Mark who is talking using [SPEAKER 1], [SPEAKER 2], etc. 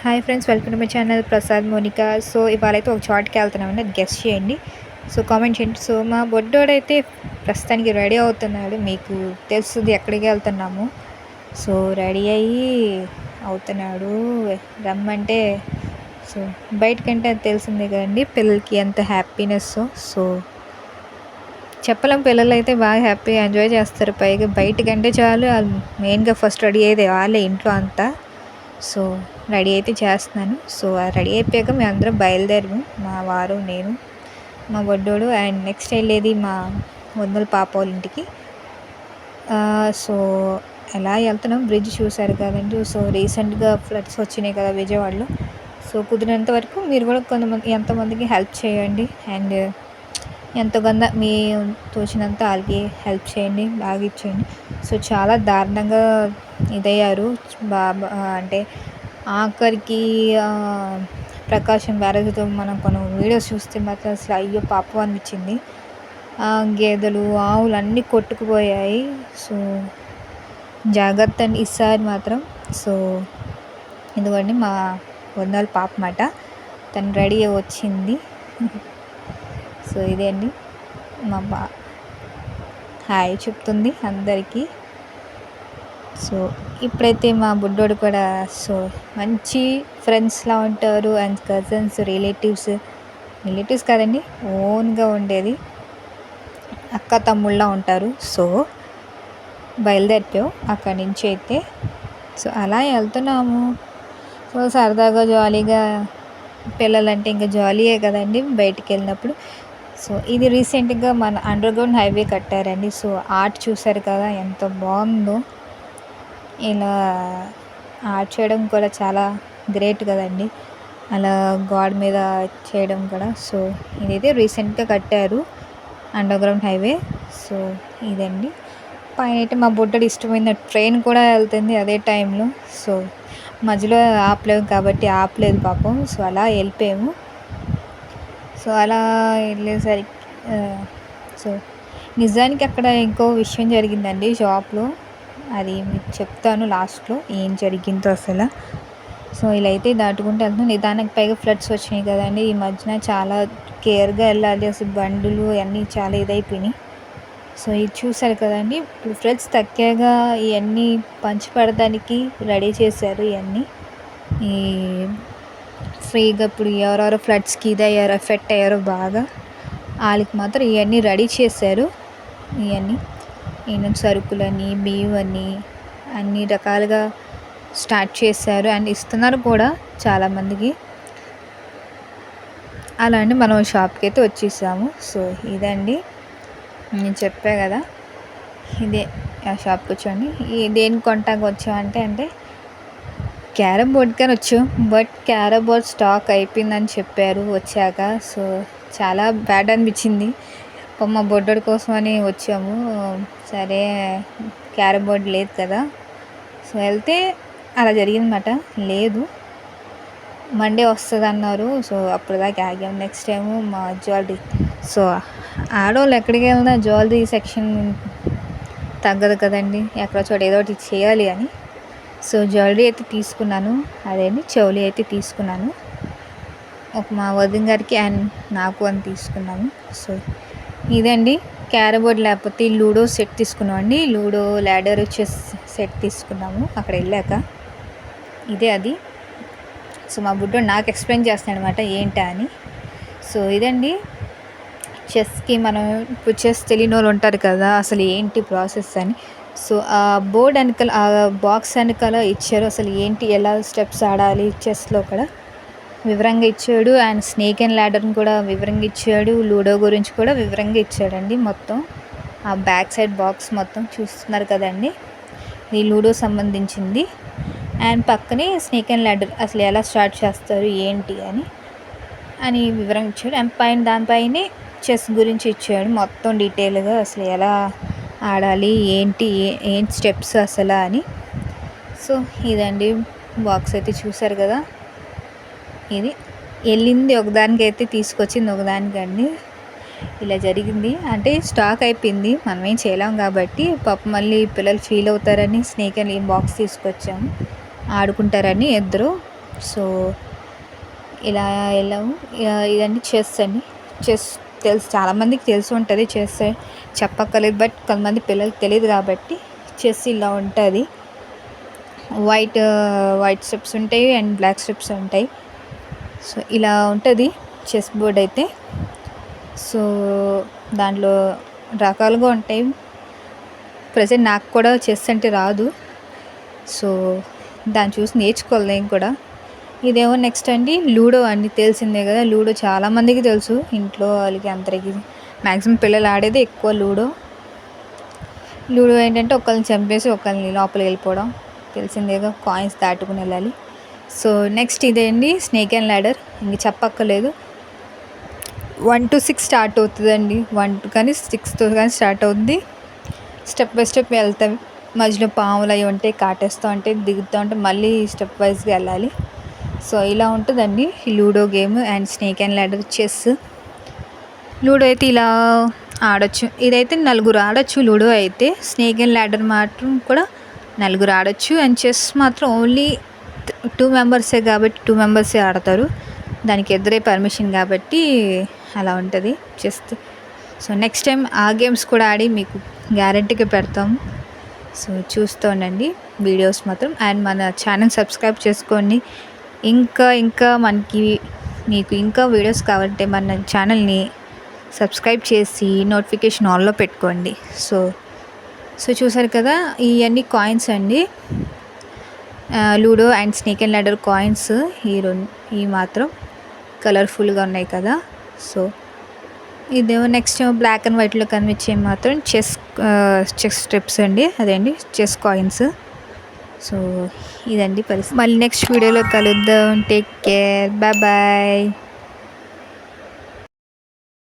[SPEAKER 1] Hi friends welcome to my channel Prasad Monika. So ఇవాళైతే ఒక చాట్కి వెళ్తున్నామండి అది గెస్ట్ చేయండి. సో కామెంట్ చేయండి. సో మా బొడ్డోడైతే ప్రస్తుతానికి రెడీ అవుతున్నాడు. మీకు తెలుస్తుంది ఎక్కడికి వెళ్తున్నాము. సో రెడీ అయ్యి అవుతున్నాడు. రమ్మంటే సో బయటకంటే అది తెలిసిందే కదండి పిల్లలకి ఎంత హ్యాపీనెస్ సో చెప్పలేం పిల్లలు అయితే బాగా హ్యాపీగా ఎంజాయ్ చేస్తారు. పైగా బయటకంటే చాలు వాళ్ళు మెయిన్గా ఫస్ట్ రెడీ అయ్యేది వాళ్ళే ఇంట్లో అంతా. సో రెడీ అయితే చేస్తున్నాను. సో రెడీ అయిపోయాక మేము అందరం బయలుదేరాము. మా వారు నేను మా బొడ్డోడు అండ్ నెక్స్ట్ వెళ్ళేది మా వందల పాప వాళ్ళ ఇంటికి. సో ఎలా వెళ్తున్నాం బ్రిడ్జ్ చూశారు కదండి. సో రీసెంట్గా ఫ్లడ్స్ వచ్చినాయి కదా విజయవాడలో. సో కుదిరినంత వరకు మీరు కూడా కొంతమంది ఎంతమందికి హెల్ప్ చేయండి. అండ్ ఎంతో కొంత మీ తోచినంత వాళ్ళకి హెల్ప్ చేయండి బాగా ఇచ్చేయండి. సో చాలా దారుణంగా ఇదయ్యారు. బాబా అంటే ఆఖరికి ప్రకాశం బ్యారేజ్తో మనం కొన్ని వీడియోస్ చూస్తే మాత్రం అసలు అయ్యో పాపం అనిపించింది. ఆ, గేదెలు ఆవులు అన్నీ కొట్టుకుపోయాయి. సో జాగ్రత్త అండి ఈసారి మాత్రం. సో ఇదిగోండి మా వందల పాప మాట తను రెడీ వచ్చింది. సో ఇదే అండి మా బా హాయ్ చెప్తుంది అందరికీ. సో ఇప్పుడైతే మా బుడ్డోడు కూడా సో మంచి ఫ్రెండ్స్లా ఉంటారు అండ్ కజిన్స్ రిలేటివ్స్ రిలేటివ్స్ కాదండి ఓన్గా ఉండేది. అక్క తమ్ముళ్ళ ఉంటారు. సో బయలుదేరిపోయావు అక్కడి నుంచి అయితే. సో అలా వెళ్తున్నాము. సో సరదాగా జాలీగా పిల్లలంటే ఇంకా జాలీయే కదండి బయటికి వెళ్ళినప్పుడు. సో ఇది రీసెంట్గా మన అండర్గ్రౌండ్ హైవే కట్టారండి. సో ఆర్ట్ చూసారు కదా ఎంత బాగుందో. ఇలా ఆర్ట్ చేయడం కూడా చాలా గ్రేట్ కదండి. అలా గాడ్ మీద చేయడం కూడా. సో ఇదైతే రీసెంట్గా కట్టారు అండర్గ్రౌండ్ హైవే. సో ఇదండి. పైన అయితే మా బుడ్డడు ఇష్టమైన ట్రైన్ కూడా వెళ్తుంది అదే టైంలో. సో మధ్యలో ఆపలేము కాబట్టి ఆపలేదు పాపం. సో అలా వెళ్ళిపోయాము. సో అలా వెళ్ళేసరికి సో నిజానికి అక్కడ ఇంకో విషయం జరిగిందండి షాప్లో. అది మీకు చెప్తాను లాస్ట్లో ఏం జరిగిందో అసలు. సో ఇలా అయితే దాటుకుంటూ వెళ్తున్నాం. నిదానికి పైగా ఫ్లడ్స్ వచ్చినాయి కదండి. ఈ మధ్యన చాలా కేర్గా వెళ్ళాలి. అసలు బండులు అన్నీ చాలా ఇదైపోయినాయి. సో ఇది చూసారు కదండి. ఇప్పుడు ఫ్లడ్స్ తగ్గాక ఇవన్నీ పంచిపెడడానికి రెడీ చేశారు ఇవన్నీ. ఈ ఫ్రీగా ఇప్పుడు ఎవరెవరు ఫ్లడ్స్కి ఇది అయ్యారు ఎఫెక్ట్ అయ్యారో బాగా. వాళ్ళకి మాత్రం ఇవన్నీ రెడీ చేశారు. ఇవన్నీ ఈయన సరుకులని బియ్యం అని అన్ని రకాలుగా స్టార్ట్ చేశారు. అండ్ ఇస్తున్నారు కూడా చాలామందికి. అలా అండి మనం షాప్కి అయితే వచ్చేసాము. సో ఇదండి. నేను చెప్పా కదా. ఇదే ఆ షాప్కి వచ్చాండి దేని దేనికి కొంటానికి వచ్చామంటే అంటే క్యారమ్ బోర్డ్ కానీ వచ్చాం బట్ క్యారమ్ బోర్డ్ స్టాక్ అయిపోయిందని చెప్పారు వచ్చాక. సో చాలా బ్యాడ్ అనిపించింది. మా బొడ్డోడి కోసమని వచ్చాము. సరే క్యారమ్ బోర్డ్ లేదు కదా. సో వెళ్తే అలా జరిగిందన్నమాట. లేదు. మండే వస్తుంది అన్నారు సో అప్పుడు దాకా ఆగాం. నెక్స్ట్ టైము మా జ్యువెలరీ. సో ఆడవాళ్ళు ఎక్కడికి వెళ్ళినా జ్యువెలరీ సెక్షన్ తగ్గదు కదండి. ఎక్కడో చోట ఏదో ఒకటి చేయాలి అని. సో జ్యువెలరీ అయితే తీసుకున్నాను. అదేంటి చెవులు అయితే తీసుకున్నాను. ఒక మా వదిన గారికి అండ్ నాకు అని తీసుకున్నాము సో ఇదండి. క్యారబోర్డ్ లేకపోతే లూడో సెట్ తీసుకున్నాం అండి లూడో ల్యాడర్ చెస్ సెట్ తీసుకున్నాము. అక్కడ వెళ్ళాక ఇదే అది. సో మా బుడ్డోడు నాకు ఎక్స్ప్లెయిన్ చేస్తున్నాడు అనమాట ఏంటా అని. సో ఇదండి. చెస్కి మనం ఇప్పుడు చెస్ తెలియని వాళ్ళు ఉంటారు కదా అసలు ఏంటి ప్రాసెస్ అని. సో ఆ బోర్డ్ వెనకాల ఆ బాక్స్ వెనకాల ఇచ్చారు. అసలు ఏంటి ఎలా స్టెప్స్ ఆడాలి చెస్లో కూడా వివరంగా ఇచ్చాడు. అండ్ స్నేక్ అండ్ ల్యాడర్ని కూడా వివరంగా ఇచ్చాడు. లూడో గురించి కూడా వివరంగా ఇచ్చాడండి మొత్తం. ఆ బ్యాక్ సైడ్ బాక్స్ మొత్తం చూస్తున్నారు కదండి. ఇది లూడో సంబంధించింది. అండ్ పక్కనే స్నేక్ అండ్ ల్యాడర్ అసలు ఎలా స్టార్ట్ చేస్తారు ఏంటి అని అని వివరంగా ఇచ్చాడు. అండ్ పైన దానిపైనే చెస్ గురించి ఇచ్చాడు. మొత్తం డీటెయిల్గా అసలు ఎలా ఆడాలి ఏంటి ఏ- ఏం స్టెప్స్ అసలు అని. సో ఇదండి బాక్స్ అయితే చూసారు కదా. ఇది వెళ్ళింది ఒకదానికైతే తీసుకొచ్చింది ఒకదానికండి. ఇలా జరిగింది. అంటే స్టాక్ అయిపోయింది. మనమేం చేయలేం కాబట్టి పాప మళ్ళీ పిల్లలు ఫీల్ అవుతారని స్నేక్ అండ్ బాక్స్ తీసుకొచ్చాము. ఆడుకుంటారని ఇద్దరు. సో ఇలా వెళ్ళాము. ఇక ఇదండి చెస్ అండి. చెస్ తెలుసు చాలామందికి తెలిసి ఉంటుంది చెస్ చెప్పక్కర్లేదు బట్ కొంతమంది పిల్లలకి తెలియదు కాబట్టి చెస్ ఇలా ఉంటుంది. వైట్ వైట్ స్ట్రిప్స్ ఉంటాయి అండ్ బ్లాక్ స్ట్రిప్స్ ఉంటాయి. సో ఇలా ఉంటుంది చెస్ బోర్డ్ అయితే. సో దాంట్లో రకాలుగా ఉంటాయి. ప్రజెంట్ నాకు కూడా చెస్ అంటే రాదు. సో దాన్ని చూసి నేర్చుకోవాలి నేను కూడా. ఇదేమో నెక్స్ట్ అండి లూడో అండి. తెలిసిందే కదా లూడో చాలామందికి తెలుసు. ఇంట్లో వాళ్ళకి అందరికి మ్యాక్సిమం పిల్లలు ఆడేది ఎక్కువ లూడో. లూడో ఏంటంటే ఒకరిని చంపేసి ఒకరిని లోపలికి వెళ్ళిపోవడం. తెలిసిందేగా కాయిన్స్ దాటుకుని వెళ్ళాలి. సో నెక్స్ట్ ఇదే అండి స్నేక్ అండ్ ల్యాడర్ ఇంక చెప్పక్కర్లేదు. వన్ టు సిక్స్ స్టార్ట్ అవుతుందండి. వన్ టు కానీ సిక్స్తో కానీ స్టార్ట్ అవుతుంది స్టెప్ బై స్టెప్ వెళ్తాం. మధ్యలో పాములు అవి ఉంటాయి కాటేస్తూ ఉంటే దిగుతూ ఉంటే మళ్ళీ స్టెప్ వైజ్గా వెళ్ళాలి. సో ఇలా ఉంటుందండి ludo game and snake and ladder chess. Ludo అయితే ఇలా ఆడొచ్చు. ఇదైతే నలుగురు ఆడొచ్చు లూడో అయితే స్నేక్ అండ్ ల్యాడర్ మాత్రం కూడా నలుగురు ఆడొచ్చు. అండ్ చెస్ మాత్రం ఓన్లీ టూ మెంబర్సే కాబట్టి టూ మెంబర్సే ఆడతారు. దానికి ఎదురే పర్మిషన్ కాబట్టి అలా ఉంటుంది చెస్. సో నెక్స్ట్ టైం ఆ గేమ్స్ కూడా ఆడి మీకు గ్యారంటీగా పెడతాం. సో చూస్తూ ఉండండి వీడియోస్ మాత్రం. అండ్ మన ఛానల్ సబ్స్క్రైబ్ చేసుకోండి. ఇంకా ఇంకా మనకి మీకు ఇంకా వీడియోస్ కావాలంటే మన ఛానల్ని సబ్స్క్రైబ్ చేసి నోటిఫికేషన్ ఆన్లో పెట్టుకోండి. సో సో చూసారు కదా ఇవన్నీ కాయిన్స్ అండి. Ludo and snake and ladder coins ఈ రెండు ఈ మాత్రం కలర్ఫుల్గా ఉన్నాయి కదా. సో ఇదేమో నెక్స్ట్ బ్లాక్ అండ్ వైట్లో కనిపించే మాత్రం చెస్ చెస్ స్టెప్స్ అండి. అదే అండి చెస్ కాయిన్స్ సో ఇదండి పరిస్థితి. మళ్ళీ నెక్స్ట్ వీడియోలో కలుద్దాం. Take care bye bye